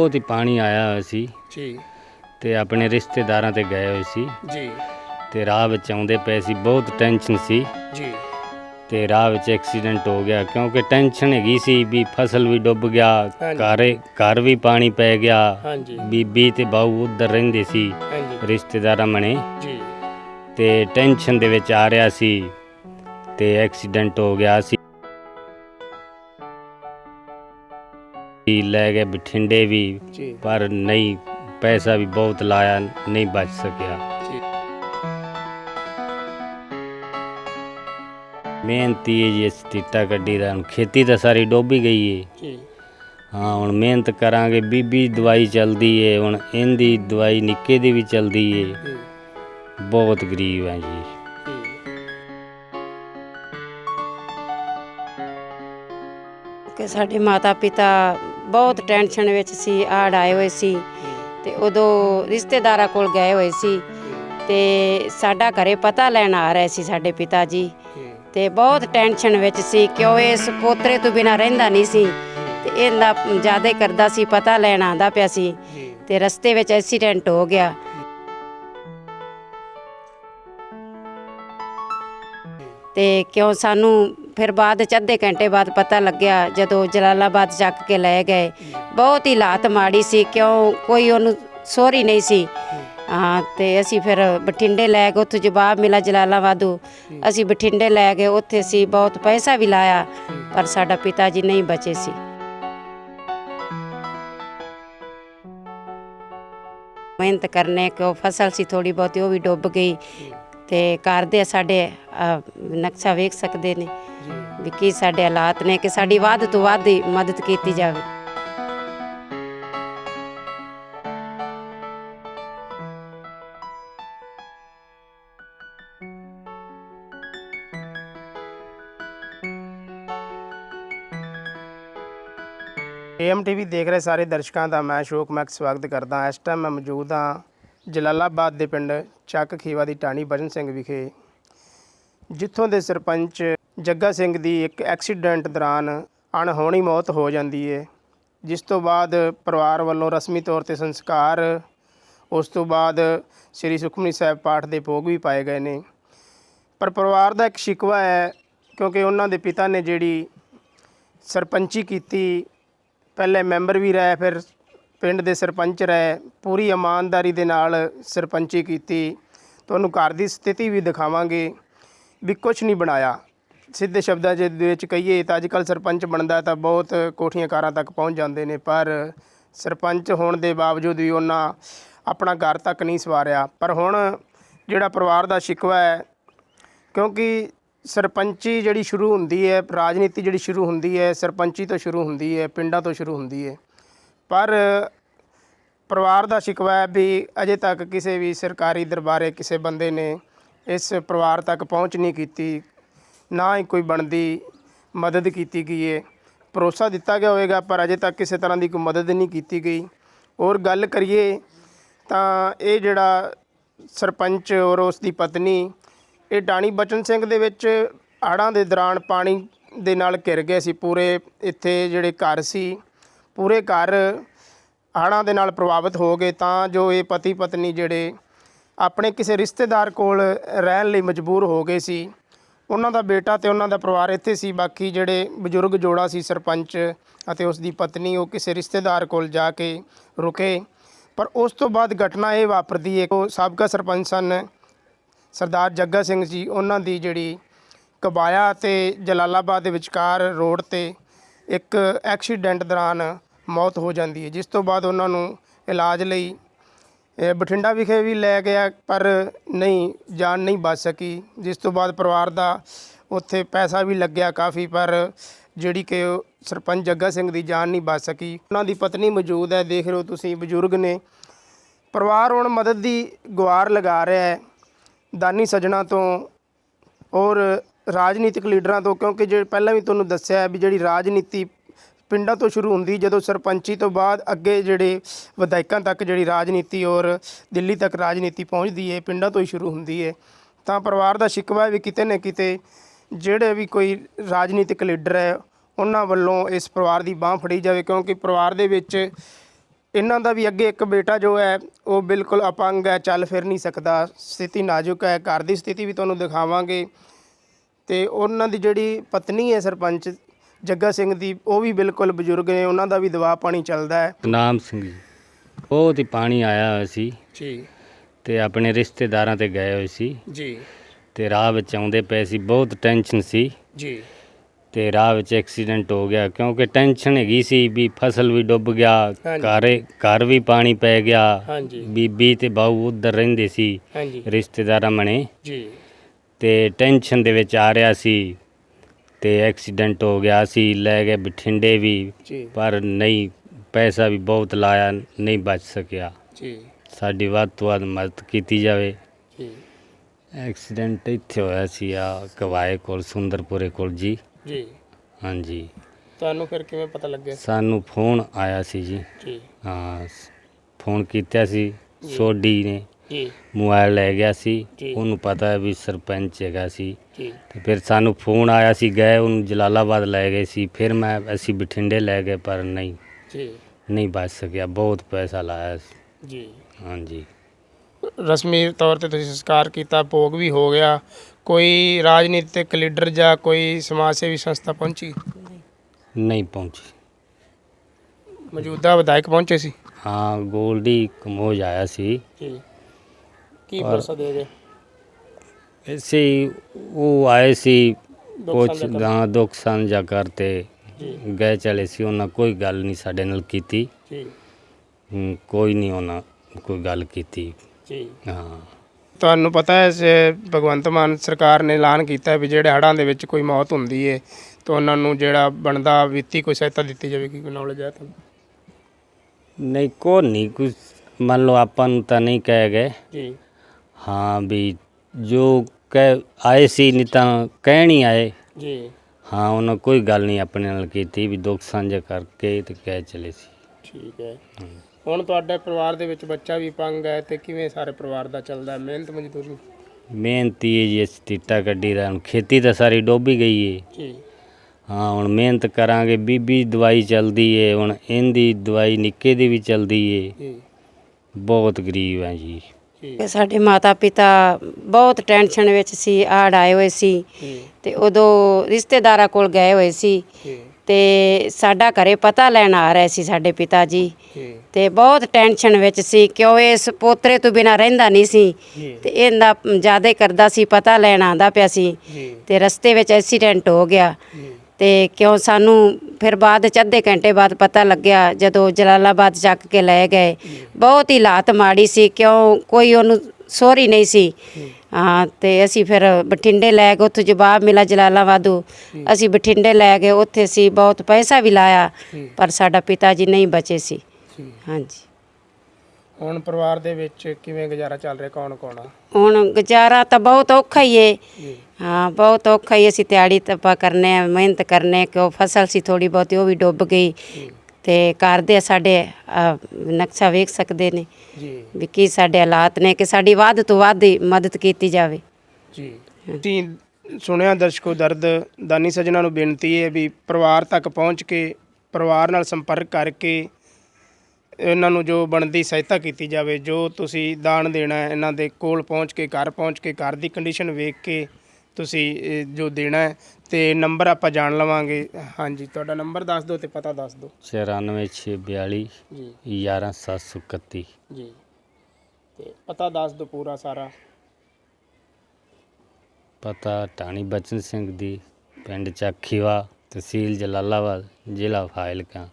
ਬਹੁਤ ਹੀ ਪਾਣੀ ਆਇਆ ਹੋਇਆ ਸੀ। ਜੀ। ਤੇ ਆਪਣੇ ਰਿਸ਼ਤੇਦਾਰਾਂ ਤੇ ਗਏ ਹੋਏ ਸੀ। ਜੀ। ਤੇ ਰਾਹ ਵਿੱਚ ਆਉਂਦੇ ਪਏ ਸੀ ਬਹੁਤ ਟੈਨਸ਼ਨ ਸੀ। ਜੀ। ਤੇ ਰਾਹ ਵਿੱਚ ਐਕਸੀਡੈਂਟ ਹੋ ਗਿਆ ਕਿਉਂਕਿ ਟੈਨਸ਼ਨ ਹੈਗੀ ਸੀ ਵੀ ਫਸਲ ਵੀ ਡੁੱਬ ਗਿਆ। ਘਰ ਘਰ ਵੀ ਪਾਣੀ ਪੈ ਗਿਆ। ਹਾਂਜੀ। ਬੀਬੀ ਤੇ ਬਾਊ ਉੱਧਰ ਰਹਿੰਦੇ ਸੀ ਰਿਸ਼ਤੇਦਾਰਾਂ ਮਣੇ। ਜੀ। ਤੇ ਟੈਨਸ਼ਨ ਦੇ ਵਿੱਚ ਆ ਰਿਹਾ ਸੀ। ਤੇ ਐਕਸੀਡੈਂਟ ਹੋ ਗਿਆ ਸੀ। ਲੈ ਗਏ ਬਠਿੰਡੇ ਵੀ ਜੀ। ਪਰ ਨਹੀਂ ਪੈਸਾ ਵੀ ਬਹੁਤ ਲਾਇਆ ਨਹੀਂ ਬਚ ਸਕਿਆ। ਜੀ। ਮਿਹਨਤੀ ਹੈ ਜੀ ਇਸ ਟੀਟਾ ਗੱਡੀ ਦਾ। ਹੁਣ ਖੇਤੀ ਤਾਂ ਸਾਰੀ ਡੋਬੀ ਗਈ ਏ। ਜੀ। ਹਾਂ ਹੁਣ ਮਿਹਨਤ ਕਰਾਂਗੇ ਬੀਬੀ ਦਵਾਈ ਚੱਲਦੀ ਏ ਹੁਣ ਇਹਦੀ ਦਵਾਈ ਨਿੱਕੇ ਦੀ ਵੀ ਚੱਲਦੀ ਏ। ਬਹੁਤ ਗਰੀਬ ਹੈ ਜੀ। ਜੀ। ਕਿ ਸਾਡੇ ਮਾਤਾ ਪਿਤਾ ਬਹੁਤ ਟੈਨਸ਼ਨ ਵਿੱਚ ਸੀ, ਆੜ ਆਏ ਹੋਏ ਸੀ। ਤੇ ਉਦੋਂ ਰਿਸ਼ਤੇਦਾਰਾਂ ਕੋਲ ਗਏ ਹੋਏ ਸੀ। ਤੇ ਸਾਡਾ ਘਰੇ ਪਤਾ ਲੈਣ ਆ ਰਹੇ ਸੀ ਸਾਡੇ ਪਿਤਾ ਜੀ। ਤੇ ਬਹੁਤ ਟੈਨਸ਼ਨ ਵਿੱਚ ਸੀ, ਕਿਉਂ ਇਸ ਪੋਤਰੇ ਤੋਂ ਬਿਨਾ ਰਹਿੰਦਾ ਨਹੀਂ ਸੀ। ਤੇ ਇਹਦਾ ਜ਼ਿਆਦਾ ਕਰਦਾ ਸੀ, ਪਤਾ ਲੈਣ ਆਂਦਾ ਪਿਆ ਸੀ। ਜੀ ਤੇ ਰਸਤੇ ਵਿੱਚ ਐਕਸੀਡੈਂਟ ਹੋ ਗਿਆ। ਤੇ ਕਿਉਂ ਸਾਨੂੰ ਫਿਰ ਬਾਅਦ ਚ ਅੱਧੇ ਘੰਟੇ ਬਾਅਦ ਪਤਾ ਲੱਗਿਆ ਜਦੋਂ ਜਲਾਲਾਬਾਦ ਚੱਕ ਕੇ ਲੈ ਗਏ। ਬਹੁਤ ਹੀ ਲਾਤ ਮਾੜੀ ਸੀ, ਕਿਉਂ ਕੋਈ ਉਹਨੂੰ ਸੋਰੀ ਨਹੀਂ ਸੀ। ਹਾਂ, ਤੇ ਅਸੀਂ ਫਿਰ ਬਠਿੰਡੇ ਲੈ ਗਏ, ਉੱਥੇ ਜਵਾਬ ਮਿਲਾ ਜਲਾਲਾਬਾਦੂ ਅਸੀਂ ਬਠਿੰਡੇ ਲੈ ਗਏ, ਉੱਥੇ ਅਸੀਂ ਬਹੁਤ ਪੈਸਾ ਵੀ ਲਾਇਆ, ਪਰ ਸਾਡਾ ਪਿਤਾ ਜੀ ਨਹੀਂ ਬਚੇ ਸੀ। ਮਿਹਨਤ ਕਰਨੇ ਕਿ ਉਹ ਫਸਲ ਸੀ ਥੋੜੀ ਬਹੁਤੀ, ਉਹ ਵੀ ਡੁੱਬ ਗਈ। ਤੇ ਕਰਦੇ ਸਾਡੇ ਨਕਸ਼ਾ ਵੇਖ ਸਕਦੇ ਨੇ। ਵੀ ਕੀ ਸਾਡੇ ਹਾਲਾਤ ਨੇ, ਕਿ ਸਾਡੀ ਵੱਧ ਤੋਂ ਵੱਧ ਹੀ ਮਦਦ ਕੀਤੀ ਜਾਵੇ। ਏਐਮਟੀਵੀ ਦੇਖ ਰਹੇ ਸਾਰੇ ਦਰਸ਼ਕਾਂ ਦਾ ਮੈਂ ਅਸ਼ੋਕ ਮੈਕ ਸਵਾਗਤ ਕਰਦਾ ਇਸ ਟਾਈਮ ਮੈਂ ਮੌਜੂਦ ਹਾਂ ਜਲਾਲਾਬਾਦ ਦੇ ਪਿੰਡ ਚੱਕ ਖੀਵਾ ਦੀ ਟਾਣੀ ਬਜਨ ਸਿੰਘ ਵਿਖੇ, ਜਿੱਥੋਂ ਦੇ ਸਰਪੰਚ ਜੱਗਾ ਸਿੰਘ ਦੀ ਇੱਕ ਐਕਸੀਡੈਂਟ ਦੌਰਾਨ ਅਣਹੋਣੀ ਮੌਤ ਹੋ ਜਾਂਦੀ ਹੈ ਜਿਸ ਤੋਂ ਬਾਅਦ ਪਰਿਵਾਰ ਵੱਲੋਂ ਰਸਮੀ ਤੌਰ ਤੇ ਸੰਸਕਾਰ, ਉਸ ਤੋਂ ਬਾਅਦ ਸ੍ਰੀ ਸੁਖਮਨੀ ਸਾਹਿਬ ਪਾਠ ਦੇ ਭੋਗ ਵੀ ਪਾਏ ਗਏ ਨੇ। ਪਰ ਪਰਿਵਾਰ ਦਾ ਇੱਕ ਸ਼ਿਕਵਾ ਹੈ, ਕਿਉਂਕਿ ਉਹਨਾਂ ਦੇ ਪਿਤਾ ਨੇ ਜਿਹੜੀ ਸਰਪੰਚੀ ਕੀਤੀ, ਪਹਿਲੇ ਮੈਂਬਰ ਵੀ ਰਹੇ, ਫਿਰ ਪਿੰਡ ਦੇ ਸਰਪੰਚ ਰਹੇ, ਪੂਰੀ ਇਮਾਨਦਾਰੀ ਦੇ ਨਾਲ ਸਰਪੰਚੀ ਕੀਤੀ। ਤੁਹਾਨੂੰ ਘਰ ਦੀ ਸਥਿਤੀ ਵੀ ਦਿਖਾਵਾਂਗੇ, ਵੀ ਕੁਝ ਨਹੀਂ ਬਣਾਇਆ। ਸਿੱਧੇ ਸ਼ਬਦਾਂ 'ਚ ਦੇ ਵਿੱਚ ਕਹੀਏ ਤਾਂ ਅੱਜ ਕੱਲ ਸਰਪੰਚ ਬਣਦਾ ਤਾਂ ਬਹੁਤ ਕੋਠੀਆਂ ਕਾਰਾਂ ਤੱਕ ਪਹੁੰਚ ਜਾਂਦੇ ਨੇ, ਪਰ ਸਰਪੰਚ ਹੋਣ ਦੇ ਬਾਵਜੂਦ ਵੀ ਉਹਨਾਂ ਆਪਣਾ ਘਰ ਤੱਕ ਨਹੀਂ ਸਵਾਰਿਆ। ਪਰ ਹੁਣ ਜਿਹੜਾ ਪਰਿਵਾਰ ਦਾ ਸ਼ਿਕਵਾ ਹੈ, ਕਿਉਂਕਿ ਸਰਪੰਚੀ ਜਿਹੜੀ ਸ਼ੁਰੂ ਹੁੰਦੀ ਹੈ, ਰਾਜਨੀਤੀ ਜਿਹੜੀ ਸ਼ੁਰੂ ਹੁੰਦੀ ਹੈ, ਸਰਪੰਚੀ ਤੋਂ ਸ਼ੁਰੂ ਹੁੰਦੀ ਹੈ, ਪਿੰਡਾਂ ਤੋਂ ਸ਼ੁਰੂ ਹੁੰਦੀ ਹੈ। ਪਰ ਪਰਿਵਾਰ ਦਾ ਸ਼ਿਕਵਾ ਹੈ ਵੀ ਅਜੇ ਤੱਕ ਕਿਸੇ ਵੀ ਸਰਕਾਰੀ ਦਰਬਾਰੇ ਕਿਸੇ ਬੰਦੇ ਨੇ ਇਸ ਪਰਿਵਾਰ ਤੱਕ ਪਹੁੰਚ ਨਹੀਂ ਕੀਤੀ। ਨਾ ਹੀ ਕੋਈ ਬਣਦੀ ਮਦਦ ਕੀਤੀ ਗਈ ਹੈ ਭਰੋਸਾ ਦਿੱਤਾ ਗਿਆ ਹੋਵੇਗਾ, ਪਰ ਅਜੇ ਤੱਕ ਕਿਸੇ ਤਰ੍ਹਾਂ ਦੀ ਕੋਈ ਮਦਦ ਨਹੀਂ ਕੀਤੀ ਗਈ। ਔਰ ਗੱਲ ਕਰੀਏ ਤਾਂ ਇਹ ਜਿਹੜਾ ਸਰਪੰਚ ਔਰ ਉਸ ਦੀ ਪਤਨੀ, ਇਹ ਡਾਣੀ ਬਚਨ ਸਿੰਘ ਦੇ ਵਿੱਚ ਆੜਾਂ ਦੇ ਦੌਰਾਨ ਪਾਣੀ ਦੇ ਨਾਲ ਘਿਰ ਗਏ ਸੀ। ਪੂਰੇ ਇੱਥੇ ਜਿਹੜੇ ਘਰ ਸੀ, ਪੂਰੇ ਘਰ ਆੜਾਂ ਦੇ ਨਾਲ ਪ੍ਰਭਾਵਿਤ ਹੋ ਗਏ। ਤਾਂ ਜੋ ਇਹ ਪਤੀ ਪਤਨੀ ਜਿਹੜੇ ਆਪਣੇ ਕਿਸੇ ਰਿਸ਼ਤੇਦਾਰ ਕੋਲ ਰਹਿਣ ਲਈ ਮਜਬੂਰ ਹੋ ਗਏ ਸੀ ਉਹਨਾਂ ਦਾ ਬੇਟਾ ਤੇ ਉਹਨਾਂ ਦਾ ਪਰਿਵਾਰ ਇੱਥੇ ਸੀ, ਬਾਕੀ ਜਿਹੜੇ ਬਜ਼ੁਰਗ ਜੋੜਾ ਸੀ, ਸਰਪੰਚ ਅਤੇ ਉਸ ਦੀ ਪਤਨੀ, ਉਹ ਕਿਸੇ ਰਿਸ਼ਤੇਦਾਰ ਕੋਲ ਜਾ ਕੇ ਰੁਕੇ। ਪਰ ਉਸ ਤੋਂ ਬਾਅਦ ਘਟਨਾ ਇਹ ਵਾਪਰਦੀ ਹੈ ਉਹ ਸਾਬਕਾ ਸਰਪੰਚ ਸਨ ਸਰਦਾਰ ਜੱਗਾ ਸਿੰਘ ਜੀ, ਉਹਨਾਂ ਦੀ ਜਿਹੜੀ ਕਬਾਇਆ ਤੇ ਜਲਾਲਾਬਾਦ ਦੇ ਵਿਚਕਾਰ ਰੋਡ ਤੇ ਇੱਕ ਐਕਸੀਡੈਂਟ ਦੌਰਾਨ ਮੌਤ ਹੋ ਜਾਂਦੀ ਹੈ, ਜਿਸ ਤੋਂ ਬਾਅਦ ਉਹਨਾਂ ਨੂੰ ਇਲਾਜ ਲਈ ਇਹ ਬਠਿੰਡਾ ਵਿਖੇ ਵੀ ਲੈ ਗਿਆ ਪਰ ਨਹੀਂ, ਜਾਨ ਨਹੀਂ ਬਚ ਸਕੀ। ਜਿਸ ਤੋਂ ਬਾਅਦ ਪਰਿਵਾਰ ਦਾ ਉੱਥੇ ਪੈਸਾ ਵੀ ਲੱਗਿਆ ਕਾਫੀ, ਪਰ ਜਿਹੜੀ ਕਿ ਸਰਪੰਚ ਜੱਗਾ ਸਿੰਘ ਦੀ ਜਾਨ ਨਹੀਂ ਬਚ ਸਕੀ। ਉਹਨਾਂ ਦੀ ਪਤਨੀ ਮੌਜੂਦ ਹੈ, ਦੇਖ ਰਹੇ ਹੋ ਤੁਸੀਂ, ਬਜ਼ੁਰਗ ਨੇ। ਪਰਿਵਾਰ ਹੁਣ ਮਦਦ ਦੀ ਗੁਹਾਰ ਲਗਾ ਰਿਹਾ ਹੈ, ਦਾਨੀ ਸੱਜਣਾ ਤੋਂ ਔਰ ਰਾਜਨੀਤਿਕ ਲੀਡਰਾਂ ਤੋਂ, ਕਿਉਂਕਿ ਜੇ ਪਹਿਲਾਂ ਵੀ ਤੁਹਾਨੂੰ ਦੱਸਿਆ ਹੈ ਵੀ ਜਿਹੜੀ ਰਾਜਨੀਤੀ ਪਿੰਡਾਂ ਤੋਂ ਸ਼ੁਰੂ ਹੁੰਦੀ ਜਦੋਂ ਸਰਪੰਚੀ ਤੋਂ ਬਾਅਦ ਅੱਗੇ ਜਿਹੜੇ ਵਿਧਾਇਕਾਂ ਤੱਕ ਜਿਹੜੀ ਰਾਜਨੀਤੀ ਔਰ ਦਿੱਲੀ ਤੱਕ ਰਾਜਨੀਤੀ ਪਹੁੰਚਦੀ ਹੈ ਪਿੰਡਾਂ ਤੋਂ ਹੀ ਸ਼ੁਰੂ ਹੁੰਦੀ ਹੈ ਤਾਂ ਪਰਿਵਾਰ ਦਾ ਸ਼ਿਕਵਾ ਵੀ ਕਿਤੇ ਨਾ ਕਿਤੇ ਜਿਹੜੇ ਵੀ ਕੋਈ ਰਾਜਨੀਤਿਕ ਲੀਡਰ ਹੈ, ਉਹਨਾਂ ਵੱਲੋਂ ਇਸ ਪਰਿਵਾਰ ਦੀ ਬਾਹ ਫੜੀ ਜਾਵੇ, ਕਿਉਂਕਿ ਪਰਿਵਾਰ ਦੇ ਵਿੱਚ ਇਹਨਾਂ ਦਾ ਵੀ ਅੱਗੇ ਇੱਕ ਬੇਟਾ ਜੋ ਹੈ, ਉਹ ਬਿਲਕੁਲ ਅਪੰਗ ਹੈ, ਚੱਲ ਫਿਰ ਨਹੀਂ ਸਕਦਾ। ਸਥਿਤੀ ਨਾਜ਼ੁਕ ਹੈ, ਘਰ ਦੀ ਸਥਿਤੀ ਵੀ ਤੁਹਾਨੂੰ ਦਿਖਾਵਾਂਗੇ। ਤੇ ਉਹਨਾਂ ਦੀ ਜਿਹੜੀ ਪਤਨੀ ਹੈ ਸਰਪੰਚ ਜੱਗਾ ਸਿੰਘ ਦੀ ਉਹ ਵੀ ਬਿਲਕੁਲ ਬਜ਼ੁਰਗ ਨੇ ਉਹਨਾਂ ਦਾ ਵੀ ਦਬਾਅ ਪਾਣੀ ਚੱਲਦਾ ਹੈ। ਨਾਮ ਸਿੰਘ ਜੀ। ਬਹੁਤ ਹੀ ਪਾਣੀ ਆਇਆ ਹੋਇਆ ਸੀ। ਜੀ। ਤੇ ਆਪਣੇ ਰਿਸ਼ਤੇਦਾਰਾਂ ਤੇ ਗਏ ਹੋਏ ਸੀ। ਜੀ। ਤੇ ਰਾਹ ਵਿੱਚ ਆਉਂਦੇ ਪਏ ਸੀ ਬਹੁਤ ਟੈਨਸ਼ਨ ਸੀ। ਜੀ। ਤੇ ਰਾਹ ਵਿੱਚ ਐਕਸੀਡੈਂਟ ਹੋ ਗਿਆ ਕਿਉਂਕਿ ਟੈਨਸ਼ਨ ਹੈਗੀ ਸੀ ਵੀ ਫਸਲ ਵੀ ਡੁੱਬ ਗਿਆ। ਘਰ ਘਰ ਵੀ ਪਾਣੀ ਪੈ ਗਿਆ। ਹਾਂਜੀ। ਬੀਬੀ ਤੇ ਬਾਊ ਉਧਰ ਰਹਿੰਦੇ ਸੀ। ਹਾਂਜੀ। ਰਿਸ਼ਤੇਦਾਰਾਂ ਮਣੇ। ਜੀ। ਤੇ ਟੈਨਸ਼ਨ ਦੇ ਵਿੱਚ ਆ ਰਿਹਾ ਸੀ। ਤੇ ਐਕਸੀਡੈਂਟ ਹੋ ਗਿਆ ਸੀ ਲੈ ਗਏ ਬਠਿੰਡੇ ਵੀ ਜੀ। ਪਰ ਨਹੀਂ ਪੈਸਾ ਵੀ ਬਹੁਤ ਲਾਇਆ ਨਹੀਂ ਬਚ ਸਕਿਆ। ਜੀ। ਸਾਡੀ ਵੱਧ ਤੋਂ ਵੱਧ ਮਦਦ ਕੀਤੀ ਜਾਵੇ। ਜੀ। ਐਕਸੀਡੈਂਟ ਇੱਥੇ ਹੋਇਆ ਸੀ ਆ ਕਵਾਏ ਕੋਲ ਸੁੰਦਰਪੁਰੇ ਕੋਲ ਜੀ। ਜੀ। ਹਾਂਜੀ। ਤੁਹਾਨੂੰ ਫਿਰ ਕਿਵੇਂ ਪਤਾ ਲੱਗਿਆ? ਸਾਨੂੰ ਫੋਨ ਆਇਆ ਸੀ ਜੀ। ਜੀ। ਹਾਂ ਸ- ਫੋਨ ਕੀਤਾ ਸੀ ਸੋਢੀ ਨੇ। ਜੀ। ਮੋਬਾਈਲ ਲੈ ਗਿਆ ਸੀ। ਜੀ। ਉਹਨੂੰ ਪਤਾ ਹੈ ਵੀ ਸਰਪੰਚ ਹੈਗਾ ਸੀ। ਜੀ। ਤੇ ਫਿਰ ਸਾਨੂੰ ਫੋਨ ਆਇਆ ਸੀ ਗਏ ਉਹਨੂੰ ਜਲਾਲਾਬਾਦ ਲੈ ਗਏ ਸੀ। ਫਿਰ ਮੈਂ ਅਸੀਂ ਬਠਿੰਡੇ ਲੈ ਗਏ ਪਰ ਨਹੀਂ। ਜੀ। ਨਹੀਂ ਬਚ ਸਕਿਆ ਬਹੁਤ ਪੈਸਾ ਲਾਇਆ ਸੀ। ਜੀ। ਹਾਂਜੀ। ਰਸਮੀ ਤੌਰ ਤੇ ਤੁਸੀਂ ਸੰਸਕਾਰ ਕੀਤਾ ਭੋਗ ਵੀ ਹੋ ਗਿਆ। ਕੋਈ ਰਾਜਨੀਤਿਕ ਲੀਡਰ ਜਾਂ ਕੋਈ ਸਮਾਜ ਸੇਵੀ ਸੰਸਥਾ ਪਹੁੰਚੀ? ਨਹੀਂ ਪਹੁੰਚੀ। ਮੌਜੂਦਾ ਵਿਧਾਇਕ ਪਹੁੰਚੇ ਸੀ? ਹਾਂ ਗੋਲਡੀ ਕਮੋਜ ਆਇਆ ਸੀ। ਜੀ। ਕੀ ਔਰ- ਭਰਸਾ ਦੇ ਗਏ ਐਸੇ ਹੀ ਉਹ ਆਏ ਸੀ ਦੁੱਖ ਕੁਛ ਸਾਂਝਾ ਦੁੱਖ ਕਰਤੇ ਜੀ। ਗਏ ਚਲੇ ਸੀ ਉਹਨਾਂ ਕੋਈ ਗੱਲ ਨਹੀਂ ਸਾਡੇ ਨਾਲ ਕੀਤੀ। ਜੀ। ਹਮ, ਕੋਈ ਨਹੀਂ ਉਹਨਾਂ ਕੋਈ ਗੱਲ ਕੀਤੀ। ਜੀ। ਹਾਂ। ਤੁਹਾਨੂੰ ਪਤਾ ਹੈ ਸ- ਭਗਵੰਤ ਮਾਨ ਸਰਕਾਰ ਨੇ ਐਲਾਨ ਕੀਤਾ ਹੈ ਵੀ ਜਿਹੜੇ ਹੜ੍ਹਾਂ ਦੇ ਵਿੱਚ ਕੋਈ ਮੌਤ ਹੁੰਦੀ ਹੈ ਤਾਂ ਉਹਨਾਂ ਨੂੰ ਜਿਹੜਾ ਬਣਦਾ ਵਿੱਤੀ ਕੋਈ ਸਹਾਇਤਾ ਦਿੱਤੀ ਜਾਵੇਗੀ ਕੋਈ ਨੌਲੇਜ ਹੈ ਤੁਹਾਨੂੰ? ਨਹੀਂ ਕੋ ਨਹੀਂ ਕੁਝ ਮੰਨ ਲਓ ਆਪਾਂ ਨੂੰ ਤਾਂ ਨਹੀਂ ਕਹਿ ਗਏ। ਜੀ। ਹਾਂ ਵੀ ਜੋ ਕਹਿ ਆਏ ਸੀ ਨਹੀਂ ਤਾਂ ਕਹਿਣ ਹੀ ਆਏ। ਜੀ। ਹਾਂ ਉਹਨਾਂ ਕੋਈ ਗੱਲ ਨਹੀਂ ਆਪਣੇ ਨਾਲ ਕੀਤੀ ਵੀ ਦੁੱਖ ਸਾਂਝਾ ਕਰਕੇ ਤੇ ਕਹਿ ਚਲੇ ਸੀ। ਠੀਕ ਹੈ। ਹੁਣ ਤੁਹਾਡੇ ਪਰਿਵਾਰ ਦੇ ਵਿੱਚ ਬੱਚਾ ਵੀ ਪੰਗ ਹੈ ਤੇ ਕਿਵੇਂ ਸਾਰੇ ਪਰਿਵਾਰ ਦਾ ਚੱਲਦਾ ਹੈ? ਮਿਹਨਤ ਮਜ਼ਦੂਰੀ? ਮਿਹਨਤੀ ਹੈ ਜੀ ਅਸੀਂ ਟੀਟਾ ਕੱਢੀ ਦਾ ਹੁਣ ਖੇਤੀ ਤਾਂ ਸਾਰੀ ਡੋਬੀ ਗਈ ਏ। ਜੀ। ਹਾਂ ਹੁਣ ਮਿਹਨਤ ਕਰਾਂਗੇ ਬੀਬੀ ਦਵਾਈ ਚੱਲਦੀ ਏ ਹੁਣ ਇਹਦੀ ਦਵਾਈ ਨਿੱਕੇ ਦੀ ਵੀ ਚੱਲਦੀ ਏ। ਜੀ। ਬਹੁਤ ਗਰੀਬ ਹੈ ਜੀ ਜੀ। ਤੇ ਸਾਡੇ ਮਾਤਾ ਪਿਤਾ ਬਹੁਤ ਟੈਨਸ਼ਨ ਵਿੱਚ ਸੀ ਆੜ ਆਏ ਹੋਏ ਸੀ। ਤੇ ਉਦੋਂ ਰਿਸ਼ਤੇਦਾਰਾਂ ਕੋਲ ਗਏ ਹੋਏ ਸੀ। ਤੇ ਸਾਡਾ ਘਰੇ ਪਤਾ ਲੈਣ ਆ ਰਹੇ ਸੀ ਸਾਡੇ ਪਿਤਾ ਜੀ ਤੇ ਬਹੁਤ ਟੈਨਸ਼ਨ ਵਿੱਚ ਸੀ ਕਿਉਂ ਇਸ ਪੋਤਰੇ ਤੋਂ ਬਿਨਾ ਰਹਿੰਦਾ ਨਹੀਂ ਸੀ। ਤੇ ਇਹਦਾ ਜ਼ਿਆਦਾ ਕਰਦਾ ਸੀ ਪਤਾ ਲੈਣ ਆਂਦਾ ਪਿਆ ਸੀ। ਤੇ ਰਸਤੇ ਵਿੱਚ ਐਕਸੀਡੈਂਟ ਹੋ ਗਿਆ। ਤੇ ਕਿਉਂ ਸਾਨੂੰ ਫਿਰ ਬਾਅਦ ਚ ਅੱਧੇ ਘੰਟੇ ਬਾਅਦ ਪਤਾ ਲੱਗਿਆ ਜਦੋਂ ਜਲਾਲਾਬਾਦ ਚੱਕ ਕੇ ਲੈ ਗਏ। ਬਹੁਤ ਹੀ ਹਾਲਾਤ ਮਾੜੀ ਸੀ ਕਿਉਂ ਕੋਈ ਉਹਨੂੰ ਸੋਰੀ ਨਹੀਂ ਸੀ। ਹਾਂ ਤੇ ਅਸੀਂ ਫਿਰ ਬਠਿੰਡੇ ਲੈ ਗਏ ਉੱਥੋਂ ਜਵਾਬ ਮਿਲਾ ਜਲਾਲਾਬਾਦੋਂ। ਅਸੀਂ ਬਠਿੰਡੇ ਲੈ ਗਏ ਉੱਥੇ ਅਸੀਂ ਬਹੁਤ ਪੈਸਾ ਵੀ ਲਾਇਆ। ਪਰ ਸਾਡਾ ਪਿਤਾ ਜੀ ਨਹੀਂ ਬਚੇ ਸੀ। ਹਾਂਜੀ। ਹੁਣ ਪਰਿਵਾਰ ਦੇ ਵਿੱਚ ਕਿਵੇਂ ਗੁਜ਼ਾਰਾ ਚੱਲ ਰਿਹਾ ਕੌਣ ਕੌਣ ਆ? ਹੁਣ ਗੁਜ਼ਾਰਾ ਤਾਂ ਬਹੁਤ ਔਖਾ ਹੀ ਏ। ਹਾਂ ਬਹੁਤ ਔਖਾ ਹੀ ਅਸੀਂ ਦਿਹਾੜੀ ਤੱਪਾ ਕਰਨੇ ਆ ਮਿਹਨਤ ਕਰਨੇ ਕਿਉਂ ਫਸਲ ਸੀ ਥੋੜੀ ਬਹੁਤੀ ਉਹ ਵੀ ਡੁੱਬ ਗਈ। ਤੇ ਘਰ ਦੇ ਸਾਡੇ ਅਹ, ਨਕਸ਼ਾ ਵੇਖ ਸਕਦੇ ਨੇ ਜੀ। ਵੀ ਕੀ ਸਾਡੇ ਹਾਲਾਤ ਨੇ ਕਿ ਸਾਡੀ ਵੱਧ ਤੋਂ ਵੱਧ ਹੀ ਮਦਦ ਕੀਤੀ ਜਾਵੇ। ਜੀ। ਤੁਸੀਂ ਸੁਣਿਆ ਦਰਸ਼ਕੋ ਦਰਦ ਦਾਨੀ ਸੱਜਣਾ ਨੂੰ ਬੇਨਤੀ ਹੈ ਵੀ ਪਰਿਵਾਰ ਤੱਕ ਪਹੁੰਚ ਕੇ ਪਰਿਵਾਰ ਨਾਲ ਸੰਪਰਕ ਕਰਕੇ ਇਹਨਾਂ ਨੂੰ ਜੋ ਬਣਦੀ ਸਹਾਇਤਾ ਕੀਤੀ ਜਾਵੇ ਜੋ ਤੁਸੀਂ ਦਾਨ ਦੇਣਾ ਹੈ ਇਹਨਾਂ ਦੇ ਕੋਲ ਪਹੁੰਚ ਕੇ ਘਰ ਪਹੁੰਚ ਕੇ ਘਰ ਦੀ ਕੰਡੀਸ਼ਨ ਵੇਖ ਕੇ ਤੁਸੀਂ ਜੋ ਦੇਣਾ ਹੈ ਤੇ ਨੰਬਰ ਆਪਾਂ ਜਾਣ ਲਵਾਂਗੇ। ਹਾਂਜੀ ਤੁਹਾਡਾ ਨੰਬਰ ਦੱਸ ਦਿਓ ਤੇ ਪਤਾ ਦੱਸ ਦਿਓ। 94642 ਜੀ। 11731 ਜੀ। ਤੇ ਪਤਾ ਦੱਸ ਦਿਓ ਪੂਰਾ ਸਾਰਾ। ਪਤਾ ਟਾਣੀ ਬਚਨ ਸਿੰਘ ਦੀ ਪਿੰਡ ਚੱਖੀਵਾ ਤਹਿਸੀਲ ਜਲਾਲਾਬਾਦ ਜ਼ਿਲ੍ਹਾ ਫਾਜ਼ਿਲਕਾ।